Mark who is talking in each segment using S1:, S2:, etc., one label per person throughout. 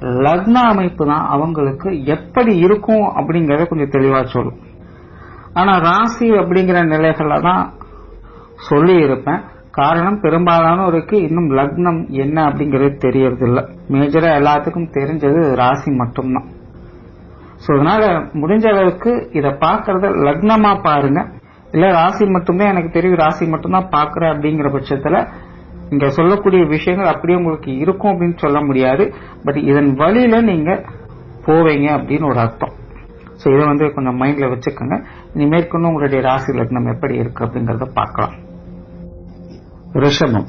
S1: லக்ன அமைப்பு தான் அவங்களுக்கு எப்படி இருக்கும் அப்படிங்கறத கொஞ்சம் தெளிவா சொல்லும் ஆனா ராசி அப்படிங்கிற நிலைகளை தான் சொல்லி இருப்பேன். காரணம் பெரும்பாலானோருக்கு இன்னும் லக்னம் என்ன அப்படிங்கிறது தெரியறது இல்ல மேஜரா எல்லாத்துக்கும் தெரிஞ்சது ராசி மட்டும்தான். ஸோ அதனால முடிஞ்ச அளவுக்கு இதை பார்க்கறத லக்னமா பாருங்க. இல்ல ராசி மட்டுமே எனக்கு தெரியும் ராசி மட்டும்தான் பாக்குறேன் அப்படிங்கிற பட்சத்துல இங்க சொல்லக்கூடிய விஷயங்கள் அப்படியே உங்களுக்கு இருக்கும் அப்படின்னு சொல்ல முடியாது. பட் இதன் வழியில நீங்க போவீங்க அப்படின்னு ஒரு அர்த்தம். ஸோ இதை வந்து கொஞ்சம் மைண்ட்ல வச்சுக்கோங்க. நீ மேற்கொண்டு உங்களுடைய ராசி லக்னம் எப்படி இருக்கு அப்படிங்கறத பார்க்கலாம். ரிஷபம்.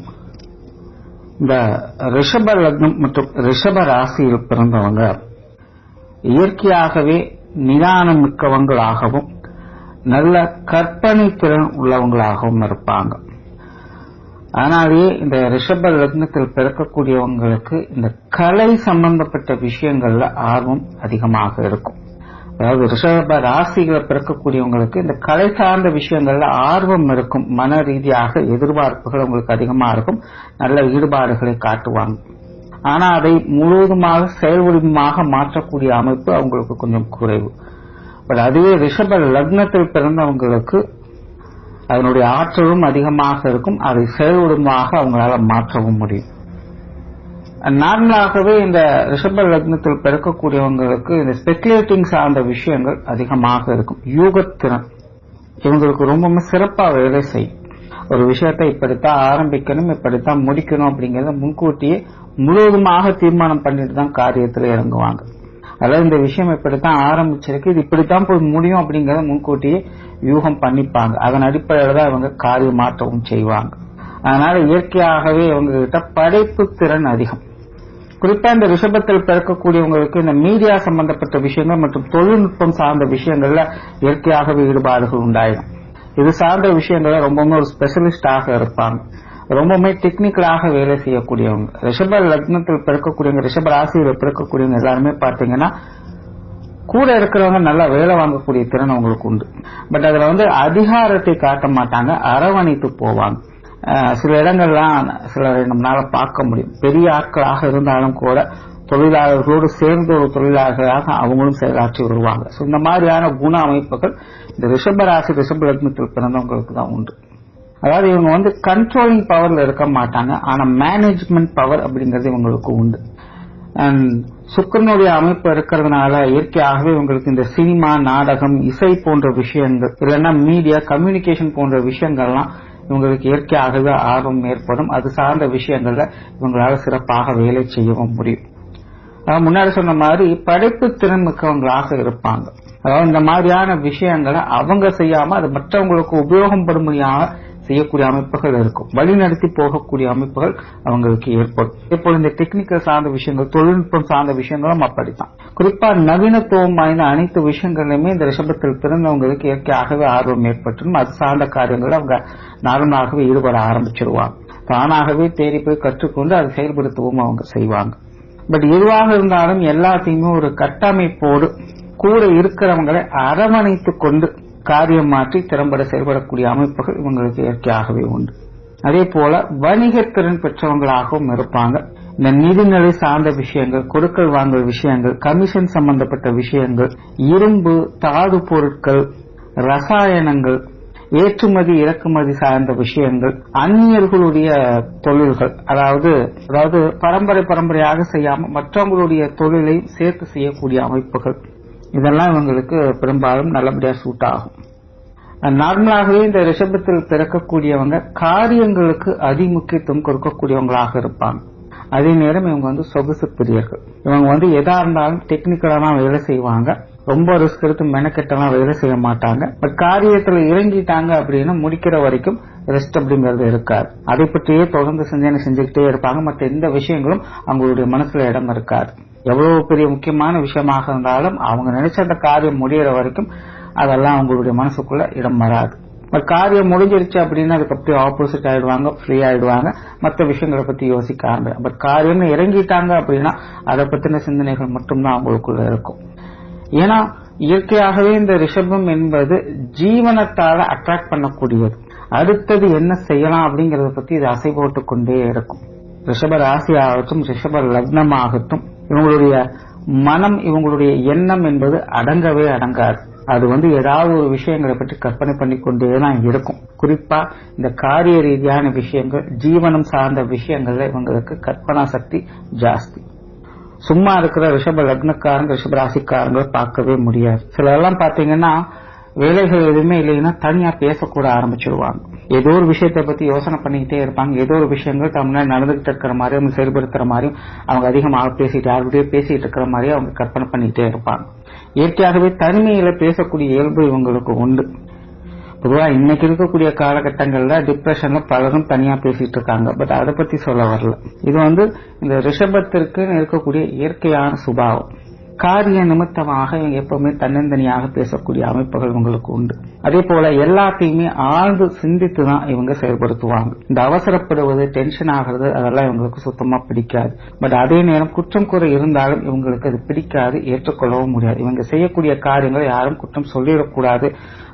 S1: இந்த ரிஷப லக்னம் மற்றும் ரிஷப ராசியில் பிறந்தவங்க இயற்கையாகவே நிதானம் மிக்கவங்களாகவும் நல்ல கற்பனை திறன் உள்ளவங்களாகவும் இருப்பாங்க. ஆனாலே இந்த ரிஷப லக்னத்தில் பிறக்கக்கூடியவங்களுக்கு இந்த கலை சம்பந்தப்பட்ட விஷயங்கள்ல ஆர்வம் அதிகமாக இருக்கும். அதாவது ரிஷப ராசிகளை பிறக்கக்கூடியவங்களுக்கு இந்த கலை சார்ந்த விஷயங்கள்ல ஆர்வம் இருக்கும். மன ரீதியாக எதிர்பார்ப்புகள் உங்களுக்கு அதிகமாக இருக்கும். நல்ல ஈடுபாடுகளை காட்டுவாங்க. ஆனா அதை முழுவதுமாக செயல்வடிவமாக மாற்றக்கூடிய அமைப்பு அவங்களுக்கு கொஞ்சம் குறைவு. பட் அதுவே ரிஷப லக்னத்தில் பிறந்தவங்களுக்கு அதனுடைய ஆற்றலும் அதிகமாக இருக்கும். அதை செயல்வடிவமாக அவங்களால மாற்றவும் முடியும். நார்மலாகவே இந்த ரிஷப லக்னத்தில் பிறக்கக்கூடியவங்களுக்கு இந்த ஸ்பெகுலேட்டிங் சார்ந்த விஷயங்கள் அதிகமாக இருக்கும். யூகத்திறன். இவங்களுக்கு ரொம்பவுமே சிறப்பாக வேலை செய்யும். ஒரு விஷயத்தை இப்படித்தான் ஆரம்பிக்கணும் இப்படித்தான் முடிக்கணும் அப்படிங்கறத முன்கூட்டியே முழுவதுமாக தீர்மானம் பண்ணிட்டு தான் காரியத்தில் இறங்குவாங்க. அதாவது இந்த விஷயம் இப்படித்தான் ஆரம்பிச்சிருக்கு இது இப்படித்தான் போய் முடியும் அப்படிங்கறத முன்கூட்டியே யூகம் பண்ணிப்பாங்க. அதன் அடிப்படையில தான் இவங்க காரிய மாற்றவும் செய்வாங்க. அதனால இயற்கையாகவே இவங்க கிட்ட படைப்பு திறன் அதிகம். குறிப்பா இந்த ரிஷபத்தில் பிறக்கக்கூடியவங்களுக்கு இந்த மீடியா சம்பந்தப்பட்ட விஷயங்கள் மற்றும் தொழில்நுட்பம் சார்ந்த விஷயங்கள்ல இயற்கையாகவே ஈடுபாடுகள் உண்டாயிடும். இது சார்ந்த விஷயங்கள்ல ரொம்பவுமே ஒரு ஸ்பெஷலிஸ்டாக இருப்பாங்க. ரொம்பவுமே டெக்னிக்கலாக வேலை செய்யக்கூடியவங்க. ரிஷப லக்னத்தில் பிறக்கக்கூடியவங்க ரிஷப ராசியில் பிறக்கக்கூடியவங்க எல்லாருமே பார்த்தீங்கன்னா கூட இருக்கிறவங்க நல்லா வேலை வாங்கக்கூடிய திறன் அவங்களுக்கு உண்டு. பட் அதுல வந்து அதிகாரத்தை காட்ட மாட்டாங்க அரவணைத்து போவாங்க. சில இடங்கள்லாம் சில நம்மளால பார்க்க முடியும். பெரிய ஆட்களாக இருந்தாலும் கூட தொழிலாளர்களோடு சேர்ந்த ஒரு தொழிலாளர்களாக அவங்களும் செயலாற்றி வருவாங்க. ஸோ இந்த மாதிரியான குண அமைப்புகள் இந்த ரிஷபராசி ரிஷப லக்னத்தில் பிறந்தவங்களுக்கு தான் உண்டு. அதாவது இவங்க வந்து கண்ட்ரோலிங் பவர்ல இருக்க மாட்டாங்க. ஆனா மேனேஜ்மெண்ட் பவர் அப்படிங்கிறது இவங்களுக்கு உண்டு. சுக்கரனுடைய அமைப்பு இருக்கிறதுனால இயற்கையாகவே இவங்களுக்கு இந்த சினிமா நாடகம் இசை போன்ற விஷயங்கள் இல்லைன்னா மீடியா கம்யூனிகேஷன் போன்ற விஷயங்கள்லாம் இவங்களுக்கு இயற்கையாகவே ஆர்வம் ஏற்படும். அது சார்ந்த விஷயங்கள்ல இவங்களால சிறப்பாக வேலை செய்யவும் முடியும். முன்னாடி சொன்ன மாதிரி படைப்பு திறன் மிக்கவங்களாக இருப்பாங்க. அதாவது இந்த மாதிரியான விஷயங்களை அவங்க செய்யாம அது மற்றவங்களுக்கு உபயோகப்படும்படியாக செய்யக்கூடிய அமைப்புகள் இருக்கும். வழிநடத்தி போகக்கூடிய அமைப்புகள் அவங்களுக்கு ஏற்படும். இப்போ இந்த டெக்னிக்கல் சார்ந்த விஷயங்கள் தொழில்நுட்பம் சார்ந்த விஷயங்களும் அப்படித்தான். குறிப்பா நவீனத்துவம் வாய்ந்த அனைத்து விஷயங்களையுமே இந்த ரிஷபத்தில் பிறந்தவங்களுக்கு இயற்கையாகவே ஆர்வம் ஏற்பட்டுரும். அது சார்ந்த காரியங்கள் அவங்க நார்மலாகவே ஈடுபட ஆரம்பிச்சிருவாங்க. தானாகவே தேடி போய் கற்றுக்கொண்டு அதை செயல்படுத்தவும் அவங்க செய்வாங்க. பட் எதுவாக இருந்தாலும் எல்லாத்தையுமே ஒரு கட்டமைப்போடு கூட இருக்கிறவங்களை அரவணைத்து கொண்டு காரியம் மாற்றி திறம்பட செயல்படக்கூடிய அமைப்புகள் இவங்களுக்கு இயற்கையாகவே உண்டு. அதே போல வணிக திறன் பெற்றவங்களாகவும் இருப்பாங்க. இந்த நிதிநிலை சார்ந்த விஷயங்கள் கொடுக்கல் வாங்கல் விஷயங்கள் கமிஷன் சம்பந்தப்பட்ட விஷயங்கள் இரும்பு தாது பொருட்கள் ரசாயனங்கள் ஏற்றுமதி இறக்குமதி சார்ந்த விஷயங்கள் அந்நியர்களுடைய தொழில்கள் அதாவது அதாவது பரம்பரை பரம்பரையாக செய்யாமல் மற்றவங்களுடைய தொழிலை சேர்த்து செய்யக்கூடிய அமைப்புகள். இதெல்லாம் இவங்களுக்கு பெரும்பாலும் நல்லபடியா சூட் ஆகும். நார்மலாகவே இந்த ரிஷபத்தில் பிறக்கக்கூடியவங்க காரியங்களுக்கு அதிமுக்கியத்துவம் கொடுக்கக்கூடியவங்களாக இருப்பாங்க. அதே நேரம் இவங்க வந்து சொகுசு பிரியர்கள். இவங்க வந்து எதா இருந்தாலும் டெக்னிக்கலா தான் வேலை செய்வாங்க. ரொம்ப ரிஸ்க் எடுத்து மெனக்கெட்டெல்லாம் வேலை செய்ய மாட்டாங்க. பட் காரியத்துல இறங்கிட்டாங்க அப்படின்னா முடிக்கிற வரைக்கும் ரெஸ்ட் அப்படிங்கிறது இருக்காது. அதை பற்றியே தொடர்ந்து சிந்தனை செஞ்சுக்கிட்டே இருப்பாங்க. மற்ற எந்த விஷயங்களும் அவங்களுடைய மனசுல இடம் இருக்காது. எவ்வளவு பெரிய முக்கியமான விஷயமாக இருந்தாலும் அவங்க நினைச்ச அந்த காரியம் முடியற வரைக்கும் அதெல்லாம் அவங்களுடைய மனசுக்குள்ள இடம் வராது. காரியம் முடிஞ்சிருச்சு அப்படின்னா அதுக்கு அப்படியே ஆப்போசிட் ஆயிடுவாங்க ஃப்ரீ ஆயிடுவாங்க. மற்ற விஷயங்களை பத்தி யோசிக்க ஆரம்பிச்சு பட் காரியம்னு இறங்கிட்டாங்க அப்படின்னா அதை பத்தின சிந்தனைகள் மட்டும்தான் அவங்களுக்குள்ள இருக்கும். ஏன்னா இயற்கையாகவே இந்த ரிஷபம் என்பது ஜீவனத்தால அட்ராக்ட் பண்ணக்கூடியது. அடுத்தது என்ன செய்யலாம் அப்படிங்கறத பத்தி இது அசை போட்டு கொண்டே இருக்கும். ரிஷப ராசி ஆகட்டும் ரிஷப லக்னம் ஆகட்டும் இவங்களுடைய மனம் இவங்களுடைய எண்ணம் என்பது அடங்கவே அடங்காது. அது வந்து ஏதாவது ஒரு விஷயங்களை பற்றி கற்பனை பண்ணி கொண்டே தான் இருக்கும். குறிப்பா இந்த காரிய ரீதியான விஷயங்கள் ஜீவனம் சார்ந்த விஷயங்கள்ல இவங்களுக்கு கற்பனா சக்தி ஜாஸ்தி. சும்மா இருக்கிற ரிஷப லக்னக்காரங்க ரிஷப ராசிக்காரங்க பார்க்கவே முடியாது. சிலரெல்லாம் பாத்தீங்கன்னா வேலைகள் எதுவுமே இல்லைன்னா தனியா பேசக்கூட ஆரம்பிச்சிருவாங்க. ஏதோ ஒரு விஷயத்தை பத்தி யோசனை பண்ணிக்கிட்டே இருப்பாங்க. ஏதோ ஒரு விஷயங்கள் தமிழ்நாடு நடந்துகிட்டு இருக்கிற மாதிரி அவங்க செயல்படுத்துற மாதிரியும் அவங்க அதிகமாக பேசிட்டு யாருக்கிட்டே பேசிட்டு இருக்கிற மாதிரியும் அவங்க கற்பனை பண்ணிக்கிட்டே இருப்பாங்க. இயற்கையாகவே தனிமையில பேசக்கூடிய இயல்பு இவங்களுக்கு உண்டு. பொதுவா இன்னைக்கு இருக்கக்கூடிய காலகட்டங்கள்ல டிப்ரெஷன்ல பலரும் தனியா பேசிட்டு இருக்காங்க. பட் அதை பத்தி சொல்ல வரல. இது வந்து இந்த ரிஷபத்திற்கு இருக்கக்கூடிய இயற்கையான சுபாவம். காரிய நிமித்தமாக இவங்க எப்பவுமே தன்னந்தனியாக பேசக்கூடிய அமைப்புகள் உங்களுக்கு உண்டு. அதே போல எல்லாத்தையுமே ஆழ்ந்து சிந்தித்து தான் இவங்க செயல்படுத்துவாங்க. இந்த அவசரப்படுவது டென்ஷன் ஆகிறது அதெல்லாம் இவங்களுக்கு சுத்தமா பிடிக்காது. பட் அதே நேரம் குற்றம் குறை இருந்தாலும் இவங்களுக்கு அது பிடிக்காது ஏற்றுக்கொள்ளவும் முடியாது. இவங்க செய்யக்கூடிய காரியங்களை யாரும் குற்றம் சொல்லிடக்கூடாது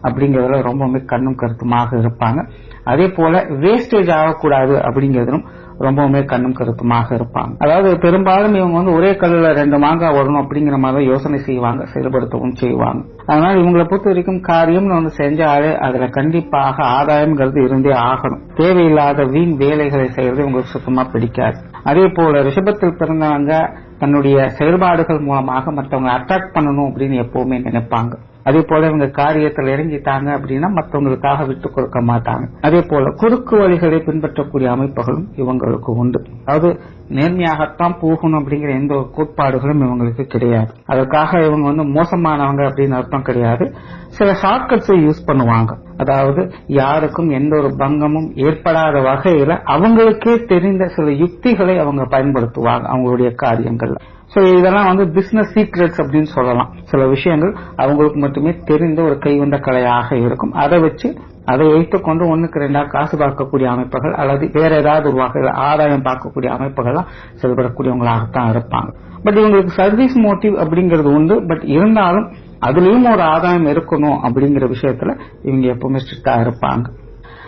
S1: அப்படிங்கறதுல ரொம்பவுமே கண்ணும் கருத்துமாக இருப்பாங்க. அதே போல வேஸ்டேஜ் ஆகக்கூடாது அப்படிங்கறதும் ரொம்பவுமே கண்ணும் கருத்துமாக இருப்பாங்க. அதாவது பெரும்பாலும் இவங்க வந்து ஒரே கல்லுல ரெண்டு மாங்காய் வரணும் அப்படிங்கிற மாதிரி யோசனை செய்வாங்க செயல்படுத்தவும் செய்வாங்க. அதனால இவங்களை பொறுத்த வரைக்கும் காரியம்னு ஒன்று செஞ்சாலே அதுல கண்டிப்பாக ஆதாயம்ங்கிறது இருந்தே ஆகணும். தேவையில்லாத வீண் வேலைகளை செய்யறது இவங்களுக்கு சுத்தமா பிடிக்காது. அதே போல ரிஷபத்தில் பிறந்தவங்க தன்னுடைய செயல்பாடுகள் மூலமாக மற்றவங்க அட்ராக்ட் பண்ணணும் அப்படின்னு எப்பவுமே நினைப்பாங்க. அதே போல இவங்க காரியத்தில் இறங்கிட்டாங்க அப்படின்னா மற்றவங்களுக்காக விட்டு கொடுக்க மாட்டாங்க. அதே போல குறுக்கு வழிகளை பின்பற்றக்கூடிய அமைப்புகளும் இவங்களுக்கு உண்டு. அதாவது நேர்மையாகத்தான் போகணும் அப்படிங்கிற எந்த ஒரு கோட்பாடுகளும் இவங்களுக்கு கிடையாது. அதற்காக இவங்க வந்து மோசமானவங்க அப்படின்னு அர்த்தம் கிடையாது. சில ஷார்ட்கட்ஸை யூஸ் பண்ணுவாங்க. அதாவது யாருக்கும் எந்த ஒரு பங்கமும் ஏற்படாத வகையில அவங்களுக்கே தெரிந்த சில யுக்திகளை அவங்க பயன்படுத்துவாங்க அவங்களுடைய காரியங்கள்ல. சோ இதெல்லாம் வந்து பிசினஸ் சீக்ரெட்ஸ் அப்படின்னு சொல்லலாம். சில விஷயங்கள் அவங்களுக்கு மட்டுமே தெரிந்த ஒரு கைவந்த கலையாக இருக்கும். அதை வச்சு அதை வைத்துக் கொண்டு ஒண்ணுக்கு ரெண்டா காசு பார்க்கக்கூடிய அமைப்புகள் அல்லது வேற ஏதாவது ஒரு வகையில் ஆதாயம் பார்க்கக்கூடிய அமைப்புகள்லாம் செயல்படக்கூடியவங்களாகத்தான் இருப்பாங்க. பட் இவங்களுக்கு சர்வீஸ் மோட்டிவ் அப்படிங்கிறது உண்டு. பட் இருந்தாலும் அதுலயும் ஒரு ஆதாயம் இருக்கணும் அப்படிங்கிற விஷயத்துல இவங்க எப்பவுமே ஸ்ட்ரிக்டா இருப்பாங்க.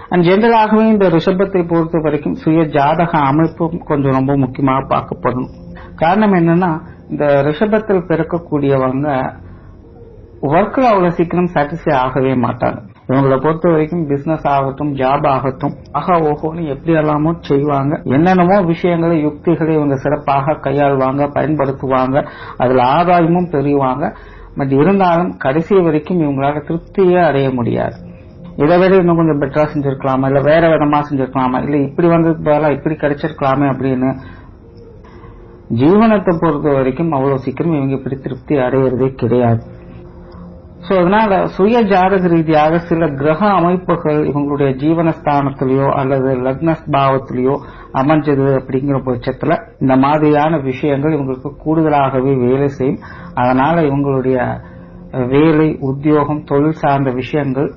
S1: அண்ட் ஜென்ரலாகவே இந்த ரிஷபத்தை பொறுத்த வரைக்கும் சுய ஜாதக அமைப்பும் கொஞ்சம் ரொம்ப முக்கியமாக பார்க்கப்படணும். காரணம் என்னன்னா இந்த ரிஷபத்தில் பிறக்கக்கூடியவங்க ஒர்க்ல அவ்வளவு சீக்கிரம் சாட்டிஸ்ஃபை ஆகவே மாட்டாங்க. இவங்களை பொறுத்த வரைக்கும் பிசினஸ் ஆகட்டும் ஜாப் ஆகட்டும் ஆகா ஓஹோன்னு எப்படி எல்லாமோ செய்வாங்க. என்னென்னமோ விஷயங்களை யுக்திகளை இவங்க சிறப்பாக கையாள்வாங்க பயன்படுத்துவாங்க. அதுல ஆதாயமும் பெறுவாங்க. பட் இருந்தாலும் கடைசி வரைக்கும் இவங்களால திருப்தியே அடைய முடியாது. இதை விட இன்னும் கொஞ்சம் பெட்டரா செஞ்சிருக்கலாமா? இல்ல வேற விதமா செஞ்சிருக்கலாமா? இல்ல இப்படி வந்ததுக்கு பதிலா இப்படி கிடைச்சிருக்கலாமே அப்படின்னு ஜீவனத்தை பொறுத்த வரைக்கும் அவ்வளவு சீக்கிரம் இவங்க இப்படி திருப்தி அடையிறதே கிடையாது. சோ அதனால சுய ஜாதக ரீதியாக சில கிரக அமைப்புகள் இவங்களுடைய ஜீவனஸ்தானத்திலேயோ அல்லது லக்ன பாவத்திலேயோ அமைஞ்சது அப்படிங்கிற பட்சத்துல இந்த மாதிரியான விஷயங்கள் இவங்களுக்கு கூடுதலாகவே வேலை செய்யும். அதனால இவங்களுடைய வேலை உத்தியோகம் தொழில் சார்ந்த விஷயங்கள்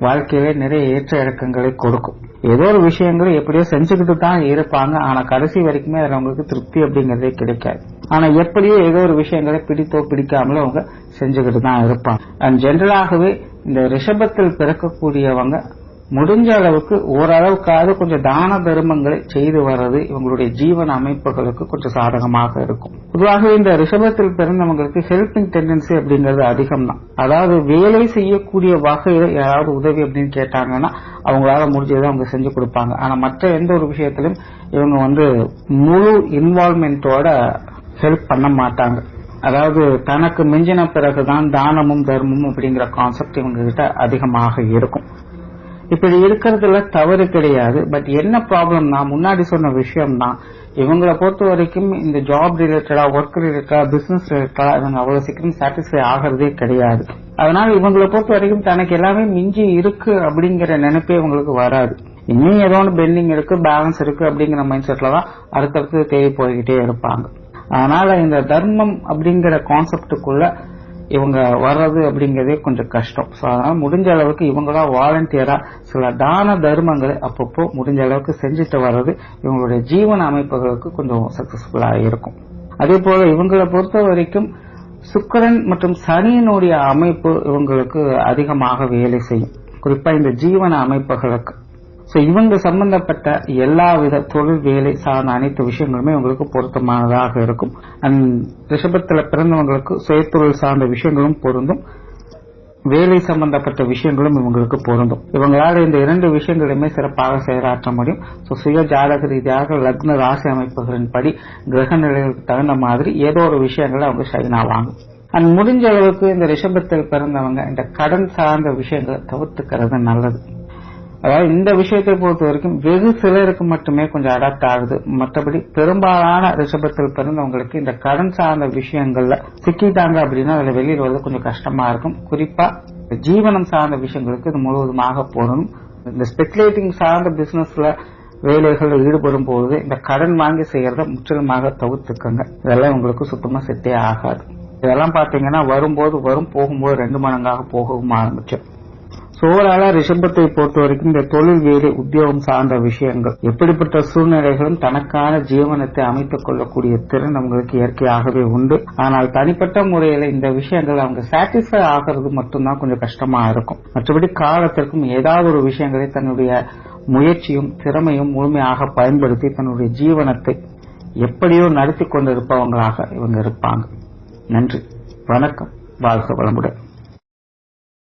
S1: வாழ்க்கையில நிறைய ஏற்ற இறக்கங்களை கொடுக்கும். ஏதோ ஒரு விஷயங்களை எப்படியோ செஞ்சுக்கிட்டு தான் இருப்பாங்க. ஆனா கடைசி வரைக்குமே அதுல அவங்களுக்கு திருப்தி அப்படிங்கறதே கிடைக்காது. ஆனா எப்படியோ ஏதோ ஒரு விஷயங்களை பிடித்தோ பிடிக்காமலோ அவங்க செஞ்சுக்கிட்டு தான் இருப்பாங்க அண்ட் ஜென்ரலாகவே இந்த ரிஷபத்தில் பிறக்கக்கூடியவங்க முடிஞ்ச அளவுக்கு ஓரளவுக்காவது கொஞ்சம் தான தர்மங்களை செய்து வர்றது இவங்களுடைய ஜீவன அமைப்புகளுக்கு கொஞ்சம் சாதகமாக இருக்கும். பொதுவாகவே இந்த ரிஷபத்தில் பிறந்தவங்களுக்கு ஹெல்பிங் டெண்டன்சி அப்படிங்கிறது அதிகம் தான் அதாவது வேலை செய்யக்கூடிய வகையில யாராவது உதவி அப்படின்னு கேட்டாங்கன்னா அவங்களால முடிஞ்சதை அவங்க செஞ்சு கொடுப்பாங்க. ஆனா மற்ற எந்த ஒரு விஷயத்திலும் இவங்க வந்து முழு இன்வால்மெண்டோட ஹெல்ப் பண்ண மாட்டாங்க. அதாவது தனக்கு மிஞ்சின பிறகுதான் தானமும் தர்மமும் அப்படிங்கிற கான்செப்ட் இவங்க கிட்ட அதிகமாக இருக்கும். இப்படி இருக்கிறதுல தவறு கிடையாது. பட் என்ன ப்ராப்ளம்னா முன்னாடி சொன்ன விஷயம் தான் இவங்களை பொறுத்த வரைக்கும் இந்த ஜாப் ரிலேட்டடா ஒர்க் ரிலேட்டடா பிசினஸ் ரிலேட்டடா இவங்க அவ்வளவு சீக்கிரம் சாட்டிஸ்ஃபை ஆகிறதே கிடையாது. அதனால இவங்களை பொறுத்த வரைக்கும் தனக்கு எல்லாமே மிஞ்சி இருக்கு அப்படிங்கிற நினைப்பே இவங்களுக்கு வராது. இன்னும் ஏதோ ஒன்று பெண்டிங் இருக்கு பேலன்ஸ் இருக்கு அப்படிங்கிற மைண்ட் செட்ல தான் அடுத்தடுத்து தேடி போய்கிட்டே இருப்பாங்க. அதனால இந்த தர்மம் அப்படிங்கிற கான்செப்டுக்குள்ள இவங்க வர்றது அப்படிங்கறதே கொஞ்சம் கஷ்டம். ஸோ அதனால முடிஞ்ச அளவுக்கு இவங்களா வாலண்டியரா சில தான தர்மங்களை அப்பப்போ முடிஞ்ச அளவுக்கு செஞ்சுட்டு வர்றது இவங்களுடைய ஜீவன அமைப்புகளுக்கு கொஞ்சம் சக்சஸ்ஃபுல்லா இருக்கும். அதே போல இவங்களை பொறுத்த வரைக்கும் சுக்கரன் மற்றும் சனியினுடைய அமைப்பு இவங்களுக்கு அதிகமாக வேலை செய்யும். குறிப்பா இந்த ஜீவன அமைப்புகளுக்கு. ஸோ இவங்க சம்பந்தப்பட்ட எல்லா வித தொழில் வேலை சார்ந்த அனைத்து விஷயங்களுமே உங்களுக்கு பொருத்தமானதாக இருக்கும். அண்ட் ரிஷபத்தில் பிறந்தவங்களுக்கு சுயத்தொழில் சார்ந்த விஷயங்களும் பொருந்தும். வேலை சம்பந்தப்பட்ட விஷயங்களும் இவங்களுக்கு பொருந்தும். இவங்களால இந்த இரண்டு விஷயங்களுமே சிறப்பாக செயலாற்ற முடியும். ஸோ சுய ஜாதக ரீதியாக லக்ன ராசி அமைப்புகளின் படி கிரக நிலைகளுக்கு தகுந்த மாதிரி ஏதோ ஒரு விஷயங்களை அவங்க ஷைன் ஆவாங்க. அண்ட் முடிஞ்ச அளவுக்கு இந்த ரிஷபத்தில் பிறந்தவங்க இந்த கடன் சார்ந்த விஷயங்களை தவிர்த்துக்கிறது நல்லது. அதாவது இந்த விஷயத்தை பொறுத்த வரைக்கும் வெகு சிலருக்கு மட்டுமே கொஞ்சம் அடாப்ட் ஆகுது. மற்றபடி பெரும்பாலான ரிஷபத்தில் பிறந்தவங்களுக்கு இந்த கடன் சார்ந்த விஷயங்கள்ல சிக்கிட்டாங்க அப்படின்னா அதுல வெளியில் வரது கொஞ்சம் கஷ்டமா இருக்கும். குறிப்பா ஜீவனம் சார்ந்த விஷயங்களுக்கு இது முழுவதுமாக போகணும் இந்த ஸ்பெகுலேட்டிங் சார்ந்த பிசினஸ்ல வேலைகளில் ஈடுபடும் போது இந்த கடன் வாங்கி செய்யறத முற்றிலுமாக தவிர்த்துக்கங்க. இதெல்லாம் உங்களுக்கு சுத்தமா செட்டே ஆகாது. இதெல்லாம் பாத்தீங்கன்னா வரும்போது வரும் போகும்போது ரெண்டு மடங்காக போகவும் ஆரம்பிச்சோம் சோழால ரிஷபத்தை பொறுத்த வரைக்கும் இந்த தொழில் வேலை உத்தியோகம் சார்ந்த விஷயங்கள். எப்படிப்பட்ட சூழ்நிலைகளும் தனக்கான ஜீவனத்தை அமைத்துக் கொள்ளக்கூடிய திறன் அவங்களுக்கு இயற்கையாகவே உண்டு. ஆனால் தனிப்பட்ட முறையில இந்த விஷயங்கள் அவங்க சாட்டிஸ்ஃபை ஆகிறது மட்டும்தான் கொஞ்சம் கஷ்டமா இருக்கும். மற்றபடி காலத்திற்கும் ஏதாவது ஒரு விஷயங்களை தன்னுடைய முயற்சியும் திறமையும் முழுமையாக பயன்படுத்தி தன்னுடைய ஜீவனத்தை எப்படியோ நடத்தி கொண்டிருப்பவங்களாக இவங்க இருப்பாங்க. நன்றி. வணக்கம். வாழ்க வளமுடன்.